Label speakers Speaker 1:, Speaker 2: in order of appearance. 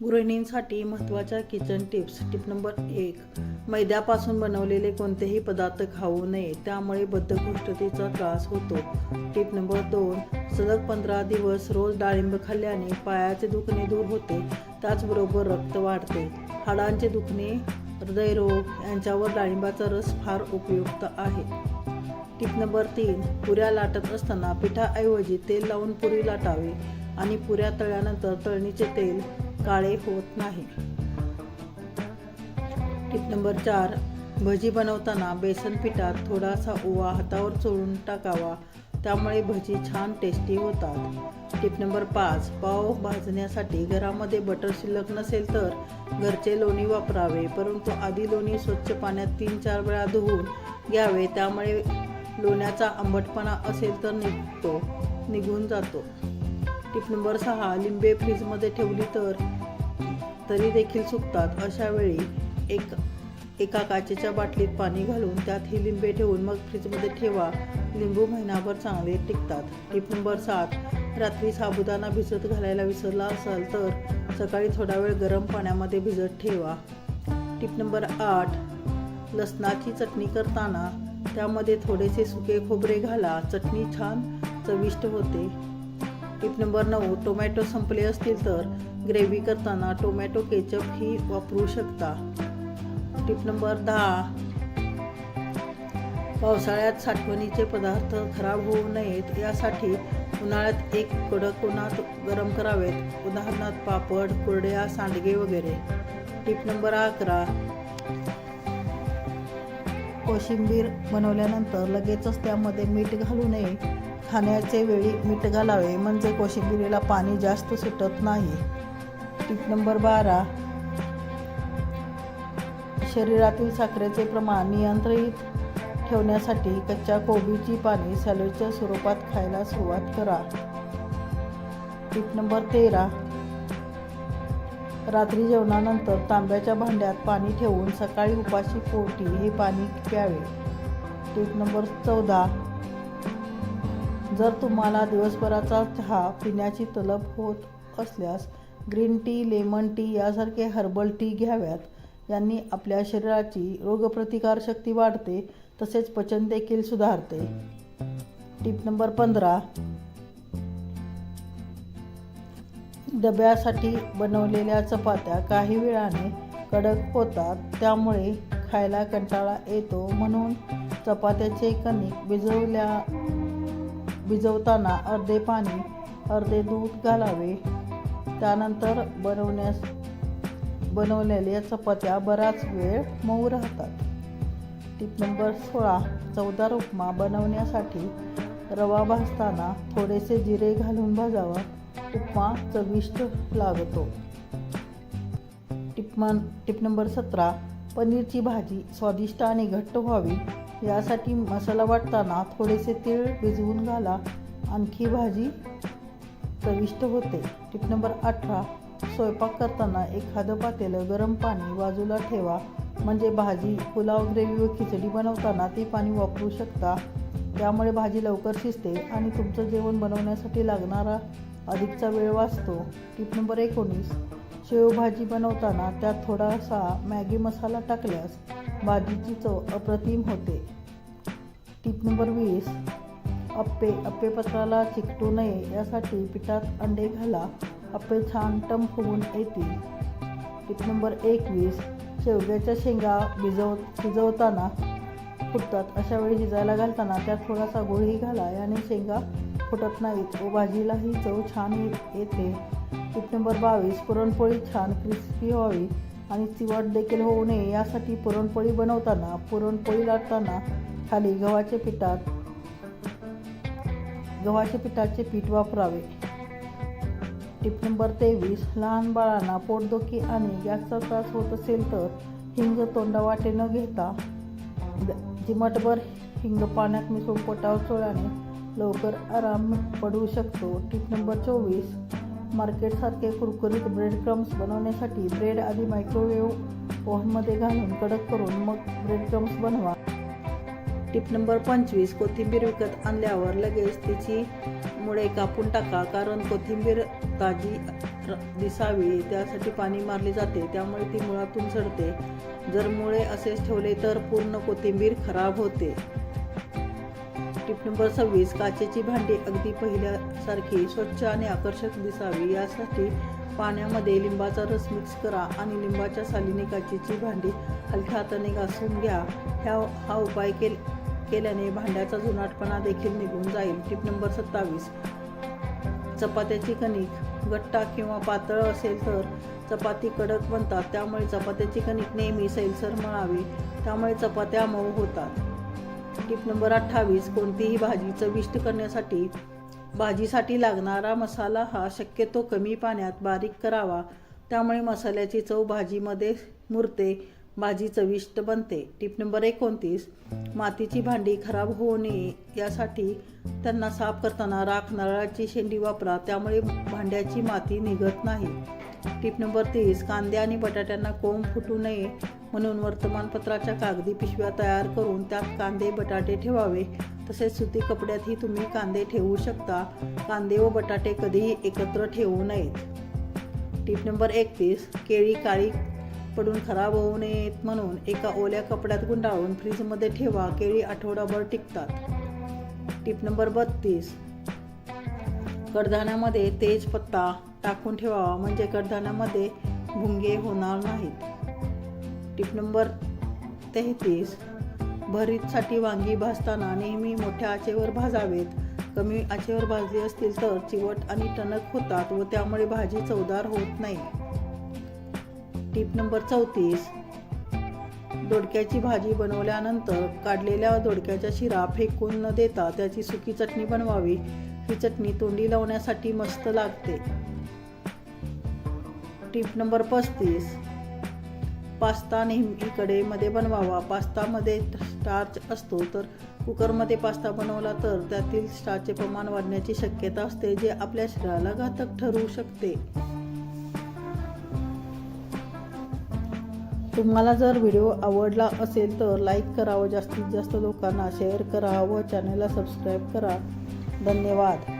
Speaker 1: गृहिणींसाठी महत्त्वाच्या kitchen tips tip number एक मैद्यापासून बनवलेले कोणतेही पदार्थ खाऊ नये त्यामुळे बद्धकोष्ठतेचा त्रास होतो. टिप नंबर दोन सलग पंधरा दिवस रोज डाळिंब खाल्ल्याने पायाचे दुखणे दूर होते त्याचबरोबर रक्त वाढते. हाडांचे दुखणे हृदयरोग यांच्यावर डाळिंबाचा रस फार उपयुक्त आहे. टिप नंबर तीन पुऱ्या लाटत असताना पिठाऐवजी तेल लावून पुरी लाटावी आणि पुऱ्या तळल्यानंतर तळणीचे तेल काळे होत नाही. टिप नंबर चार. भजी बनवताना बेसन पिठात थोडासा ओवा हातावर चोळून टाकावा. त्यामुळे भजी छान टेस्टी होतात. टिप नंबर पाच. पाव भाजण्यासाठी घरामध्ये बटर शिल्लक नसेल तर घरचे लोणी वापरावे परंतु आधी लोणी स्वच्छ पाण्यात तीन चार वेळा धुवून घ्यावे. त्यामुळे लोण्याचा आंबटपणा असेल तर निघतो निघून जातो. टिप नंबर सहा. लिंबे फ्रीजमध्ये ठेवली तर तरी देखील सुकतात. अशा वेळी एक एका काचेच्या बाटलीत पाणी घालून त्यात ही लिंबे ठेवून मग फ्रीजमध्ये ठेवा. लिंबू महिनाभर चांगले टिकतात. टिप सात रात्री साबुदाणा भिजत घालायला विसरला असाल तर सकाळी थोडा वेळ गरम पाण्यामध्ये भिजत ठेवा. टिप नंबर आठ लसणाची चटणी करताना त्यामध्ये थोडेसे सुके खोबरे घाला. चटणी छान चविष्ट होते. टिप नंबर नऊ टोमॅटो संपले असतील तर ग्रेव्ही करताना टोमॅटो केचप ही वापरू शकता. टिप नंबर दहा पावसाळ्यात साठवणीचे पदार्थ खराब होऊ नयेत यासाठी उन्हाळ्यात एक कडक उन्हात गरम करावेत. उदाहरणार्थ पापड कुरड्या सांडगे वगैरे. टिप नंबर अकरा कोशिंबीर बनवल्यानंतर लगेचच त्यामध्ये मीठ घालू नये. खाण्याचे वेळी मीठ घालावे म्हणजे कोशिंबिरीला पाणी जास्त सुटत नाही. टीप नंबर बारा. शरीरातील साखरेचे प्रमाण नियंत्रित ठेवण्यासाठी कच्च्या कोबीची पाने सॅलडच्या स्वरूपात खायला सुरुवात करा. टीप नंबर तेरा. रात्री जेवणानंतर तांब्याच्या भांड्यात पाणी ठेवून सकाळी उपाशी पोटी हे पाणी प्यावे. टीप नंबर चौदा. जर तुम्हाला दिवसभराचा चहा पिण्याची तलब होत असल्यास ग्रीन टी लेमन टी यासारखे हर्बल टी घ्याव्यात. यांनी आपल्या शरीराची रोगप्रतिकारशक्ती वाढते तसेच पचन देखील सुधारते. टीप नंबर पंधरा. डब्यासाठी बनवलेल्या चपात्या काही वेळाने कडक होतात त्यामुळे खायला कंटाळा येतो म्हणून चपात्याचे कणिक भिजवल्या भिजवताना अर्धे पाणी अर्धे दूध घालावे. त्यानंतर बनवण्यास बनवलेल्या चपात्या बराच वेळ मऊ राहतात. टीप नंबर सोळा चवदार उपमा बनवण्यासाठी रवा भाजताना थोडेसे जिरे घालून भाजावा. उपमा चविष्ट लागतो. टिपमन टिप नंबर सतरा पनीरची भाजी स्वादिष्ट आणि घट्ट व्हावी. यासाठी मसाला वाटताना थोडेसे तीळ भिजवून घाला. आणखी भाजी चविष्ट होते. टिप नंबर अठरा स्वयंपाक करताना एखादं पातेलं गरम पाणी बाजूला ठेवा. म्हणजे भाजी पुलाव ग्रेव्ही व खिचडी बनवताना ते पाणी वापरू शकता. त्यामुळे भाजी लवकर शिजते आणि तुमचं जेवण बनवण्यासाठी लागणारा अधिकचा वेळ वाचतो. टिप नंबर एकोणीस शेवभाजी बनवताना त्यात थोडासा मॅगी मसाला टाकल्यास भाजीची चव अप्रतिम होते. टीप नंबर वीस अप्पे अप्पे पत्राला चिकटू नये यासाठी पिठात अंडे घाला अप्पे छान टम होऊन येतील. टीप नंबर एकवीस शेवग्याच्या शेंगा भिजव शिजवताना फुटतात. अशा वेळी शिजायला घालताना त्यात थोडासा गुळही घाला याने शेंगा फुटत नाहीत. व भाजीलाही चव छान येते. टिप नंबर बावीस पुरणपोळी छान क्रिस्पी व्हावी आणि चिवट देखील होऊ नये. यासाठी पुरणपोळी बनवताना पुरणपोळी लाटताना खाली गव्हाच्या पिठात गव्हाच्या पिठाचे पीठ वापरावे. टिप नंबर तेवीस लहान बाळांना पोटदुखी आणि गॅसचा त्रास होत असेल तर हिंग तोंडावाटे न घेता द- चिमटभर हिंग पाण्यात मिसळून पोटावर चोळ्याने लवकर आराम पडू शकतो. टिप नंबर चोवीस. मार्केटसारखे कुरकुरीत ब्रेड क्रम्स बनवण्यासाठी ब्रेड आधी मायक्रोवेव्ह ओव्हनमध्ये घालून कडक करून मग ब्रेड क्रम्स बनवा. टिप नंबर पंचवीस. कोथिंबीर विकत आणल्यावर लगेच तिची मुळे कापून टाका कारण कोथिंबीर ताजी दिसावी त्यासाठी पाणी मारले जाते त्यामुळे ती मुळातून सडते. जर मुळे असेच ठेवले तर पूर्ण कोथिंबीर खराब होते. टिप नंबर सव्वीस काचेची भांडी अगदी पहिल्यासारखी स्वच्छ आणि आकर्षक दिसावी. यासाठी पाण्यामध्ये लिंबाचा रस मिक्स करा आणि लिंबाच्या सालीने काचेची भांडी हलक्या हाताने घासून घ्या. ह्या हा उपाय केल केल्याने भांड्याचा जुनाटपणा देखील निघून जाईल. टिप नंबर सत्तावीस. चपात्याची कणिक गट्टा किंवा पातळ असेल तर चपाती कडक बनतात. त्यामुळे चपात्याची कणिक नेहमी सैलसर मळावी. त्यामुळे चपात्या मऊ होतात. टिप नंबर अठ्ठावीस कोणतीही भाजी चविष्ट करण्यासाठी. भाजीसाठी लागणारा मसाला हा शक्यतो कमी पाण्यात बारीक करावा. त्यामुळे मसाल्याची चव भाजीमध्ये मुरते भाजी चविष्ट बनते. टिप नंबर एकोणतीस मातीची भांडी खराब होऊ नये यासाठी त्यांना साफ करताना राख नारळाची शेंडी वापरा त्यामुळे भांड्याची माती निघत नाही. टिप नंबर तीस कांदे आणि बटाट्यांना कोंब फुटू नये. म्हणून वर्तमानपत्राच्या कागदी पिशव्या तयार करून त्यात कांदे बटाटे ठेवावे. तसेच सुती कपड्यातही तुम्ही कांदे ठेवू शकता. कांदे व बटाटे कधीही एकत्र ठेवू नयेत. टीप नंबर एकतीस केळी काळी पडून खराब होऊ नयेत म्हणून एका ओल्या कपड्यात गुंडाळून फ्रीजमध्ये ठेवा. केळी आठवडाभर टिकतात. टीप नंबर बत्तीस कडधान्यामध्ये तेजपत्ता टाकून ठेवावा. म्हणजे कडधान्यामध्ये भुंगे होणार नाहीत. टिप नंबर तेहतीस. भरीतसाठी वांगी भाजताना नेहमी मोठ्या आचेवर भाजावेत. कमी आचेवर भाजली असतील तर चिवट आणि टणक होतात व त्यामुळे भाजी चवदार होत नाही. टिप नंबर चौतीस. दोडक्याची भाजी बनवल्यानंतर काढलेल्या दोडक्याच्या शिरा फेकून न देता त्याची सुकी चटणी बनवावी. ही चटणी तोंडी लावण्यासाठी मस्त लागते. टिप नंबर पस्तीस. पास्ता नेहमी कडेमध्ये बनवावा. पास्तामध्ये स्टार्च असतो तर कुकरमध्ये पास्ता बनवला तर त्यातील स्टार्चचे प्रमाण वाढण्याची शक्यता असते जे आपल्या शरीराला घातक ठरू शकते. तुम्हाला जर व्हिडिओ आवडला असेल तर लाईक करा व जास्तीत जास्त लोकांना शेअर करा व चॅनलला सबस्क्राईब करा. धन्यवाद.